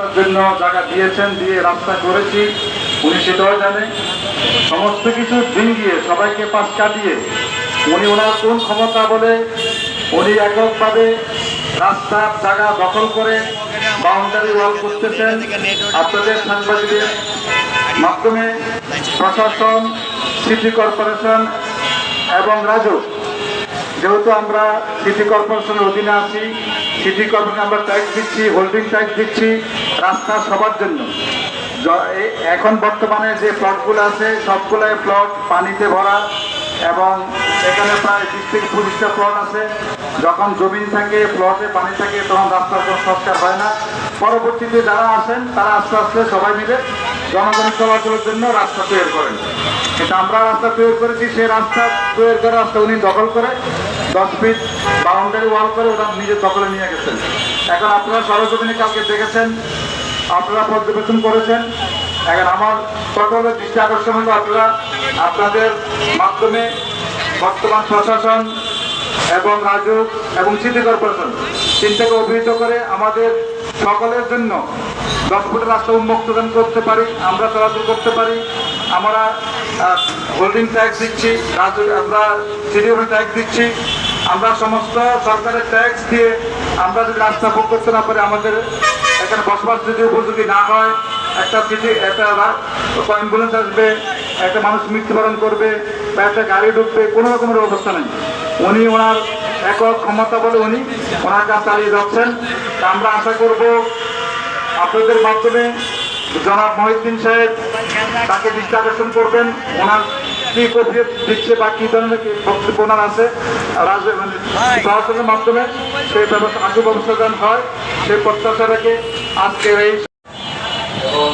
রাস্তার জন্য জায়গা দিয়েছেন, দিয়ে রাস্তা করেছি। উনি সেটাও জানে। সমস্ত কিছু ডিঙ্গিয়ে, সবাইকে পাশ কাটিয়ে, উনি ওনার কোন ক্ষমতা বলে উনি এককভাবে রাস্তার জায়গা দখল করে বাউন্ডারি ওয়াল করতেছেন। আপনাদের সাংবাদিকের মাধ্যমে প্রশাসন সিটি কর্পোরেশন এবং রাজুক যেহেতু আমরা সিটি কর্পোরেশনের অধীনে আছি সিটি কর্পোরেশন আমরা ট্যাক্স দিচ্ছি হোল্ডিং ট্যাক্স দিচ্ছি রাস্তা সবার জন্য। এখন বর্তমানে যে প্লটগুলো আছে সবগুলাই প্লট পানিতে ভরা এবং এখানে প্রায় বিশ থেকে পঁচিশটা প্লট আছে। যখন জমিন থাকে প্লটে পানি থাকে, তখন রাস্তার কোনো সংস্কার হয় না। পরবর্তীতে যারা আসেন, তারা আস্তে আস্তে সবাই মিলে জনগণ চলাচলের জন্য রাস্তা তৈরি করেন। কিন্তু আমরা রাস্তা তৈরি করেছি, সেই রাস্তা তৈরি করে রাস্তা উনি দখল করে, দশ ফিট বাউন্ডারি ওয়াল করে ওরা নিজের দখলে নিয়ে গেছেন। এখন আপনারা সরজমিনে কালকে দেখেছেন? আপনারা পর্যবেক্ষণ করেছেন। এখন আমার সকলের দৃষ্টি আকর্ষণ হলো আপনারা আপনাদের মাধ্যমে বর্তমান প্রশাসন এবং রাজুক এবং সিটি কর্পোরেশন তিনটাকে অভিহিত করে আমাদের সকলের জন্য দশ ফুটের রাস্তা উন্মুক্ত করতে পারি, আমরা চলাচল করতে পারি। আমরা হোল্ডিং ট্যাক্স দিচ্ছি আমরা সিটি ট্যাক্স দিচ্ছি। আমরা সমস্ত সরকারের ট্যাক্স দিয়ে আমরা যদি রাস্তা ভোগ করতে না পারি, আমাদের এখানে বসবাস যদি উপযোগী না হয় একটা সিটি একটা অ্যাম্বুলেন্স আসবে একটা মানুষ মৃত্যুবরণ করবে বা একটা গাড়ি ঢুকবে কোনো রকমের অবস্থা নেই। উনি ওনার একক ক্ষমতা বলে উনি ওনার কাজ চালিয়ে যাচ্ছেন। আমরা আশা করব আপনাদের মাধ্যমে জনাব মহিউদ্দিন সাহেব তাকে দৃষ্টি আকর্ষণ করবেন। ওনার কি কর্তৃক দিচ্ছে বা কি ধরনের কি বক্তব্য ওনার আছে রাজ্য মানে মাধ্যমে সেই ব্যবস্থা আশু ব্যবস্থা যেন হয়। সেই প্রত্যাশা রেখে আজকের এই এবং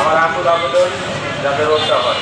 আমার আকুল আবেদন যাতে রক্ষা হয়।